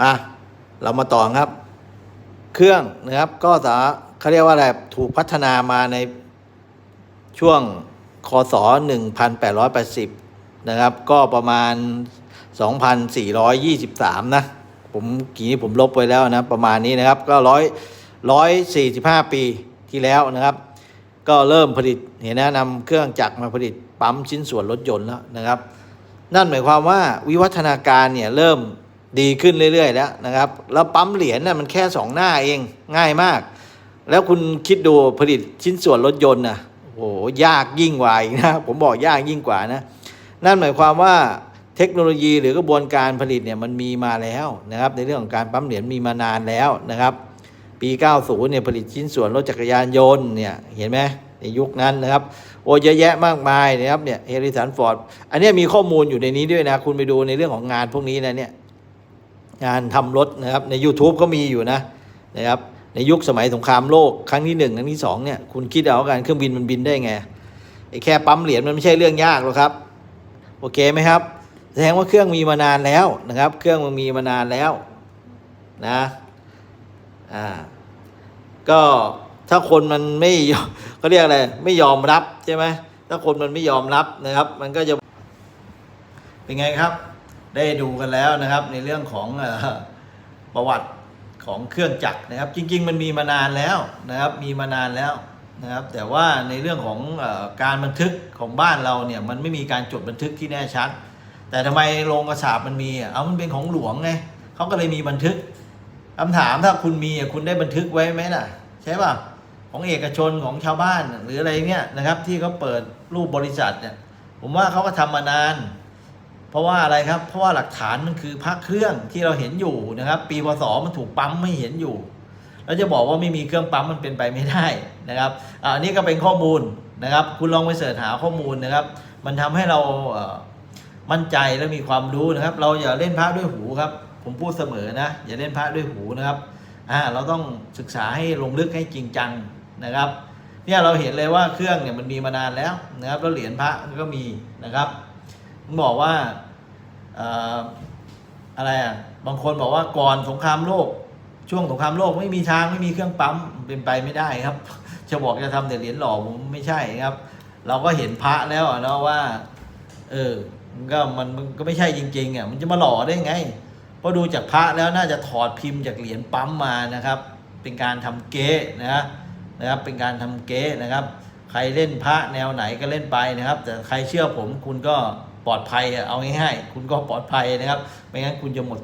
มาเรามาต่อครับ เครื่องนะครับก็สาเขาเรียกว่าอะไรถูกพัฒนามาในช่วงคศ 1880 นะครับ ก็ประมาณ 2,423 นะ ผมกี่นี้ผมลบไว้แล้วนะ ประมาณนี้นะครับ ก็ร้อยร้อยสี่สิบห้าปีที่แล้วนะครับ ก็เริ่มผลิตเห็นนะนำเครื่องจักรมาผลิตปั๊มชิ้นส่วนรถยนต์แล้วนะครับ นั่นหมายความว่าวิวัฒนาการเนี่ยเริ่ม ดีขึ้นเรื่อยๆแล้วนะครับ แล้วปั๊มเหรียญน่ะมันแค่สองหน้าเองง่ายมาก แล้วคุณคิดดูผลิตชิ้นส่วนรถยนต์นะโอ้โหยากยิ่งกว่าอีกนะผมบอกยากยิ่งกว่านะ นั่นหมายความว่าเทคโนโลยีหรือกระบวนการผลิตเนี่ยมันมีมาแล้วนะครับ ในเรื่องของการปั๊มเหรียญมีมานานแล้วนะครับ ปี 90 เนี่ยผลิตชิ้นส่วนรถจักรยานยนต์เนี่ยเห็นไหมในยุคนั้นนะครับ โอ้เยอะแยะมากมายนะครับเนี่ยเฮริสันฟอร์ดอันนี้มีข้อมูลอยู่ในนี้ด้วยนะ คุณไปดูในเรื่องของงานพวกนี้นะเนี่ย งานทำรถนะครับใน YouTube ก็มีอยู่นะนะครับในยุคสมัยสงครามโลกครั้งที่หนึ่งครั้งที่สองเนี่ยคุณคิดเอากันเครื่องบินมันบินได้ไงไอ้แค่ปั๊มเหรียญมันไม่ใช่เรื่องยากหรอกครับ โอเคไหมครับ แสดงว่าเครื่องมีมานานแล้วนะครับ เครื่องมันมีมานานแล้วนะอ่าก็ถ้าคนมันไม่ยอมเขาเรียกอะไรไม่ยอมรับใช่ไหมถ้าคนมันไม่ยอมรับนะครับ มันก็จะเป็นไงครับ ได้ดูกันแล้วนะครับ ในเรื่องของประวัติของเครื่องจักรนะครับ จริง ๆ มันมีมานานแล้วนะครับ มีมานานแล้วนะครับ แต่ว่าในเรื่องของอการบันทึกของบ้านเราเนี่ยมันไม่มีการจดบันทึกที่แน่ชัด แต่ทำไมโรงกระสาบมันมีอะเอามันเป็นของหลวงไงเขาก็เลยมีบันทึกคำถามถ้าคุณมีคุณได้บันทึกไว้ไหมล่ะ ใช่ป่ะของเอกชนของชาวบ้านหรืออะไรเนี่ยนะครับ ที่เขาเปิดรูปบริษัทเนี่ยผมว่าเขาก็ทำมานาน เพราะว่าอะไรครับ เพราะว่าหลักฐานมันคือพระเครื่องที่เราเห็นอยู่นะครับ ปีพศมันถูกปั๊มไม่เห็นอยู่แล้วจะบอกว่าไม่มีเครื่องปั๊มมันเป็นไปไม่ได้นะครับอันนี้ก็เป็นข้อมูลนะครับ คุณลองไปเสิร์ชหาข้อมูลนะครับ มันทำให้เรามั่นใจและมีความรู้นะครับ เราอย่าเล่นพระด้วยหูครับ ผมพูดเสมอนะอย่าเล่นพระด้วยหูนะครับอ่าเราต้องศึกษาให้ลงลึกให้จริงจังนะครับ เนี่ยเราเห็นเลยว่าเครื่องเนี่ยมันมีมานานแล้วนะครับแล้วเหรียญพระก็มีนะครับบอกว่า อะไรอะบางคนบอกว่าก่อนสงครามโลก ช่วงสงครามโลกไม่มีทางไม่มีเครื่องปั๊มเป็นไปไม่ได้ครับจะบอกจะทำแต่เหรียญหล่อผมไม่ใช่ครับ เราก็เห็นพระแล้วเนาะว่า เออมันก็มันมันก็ไม่ใช่จริงๆอะมันจะมาหล่อได้ไงเพราะดูจากพระแล้วน่าจะถอดพิมพ์จากเหรียญปั๊มมานะครับ เป็นการทำเก๊นะนะครับ เป็นการทำเก๊นะครับ ใครเล่นพระแนวไหนก็เล่นไปนะครับ แต่ใครเชื่อผมคุณก็ ปลอดภัยเอาง่ายๆ คุณก็ปลอดภัยนะครับ ไม่งั้นคุณจะหมด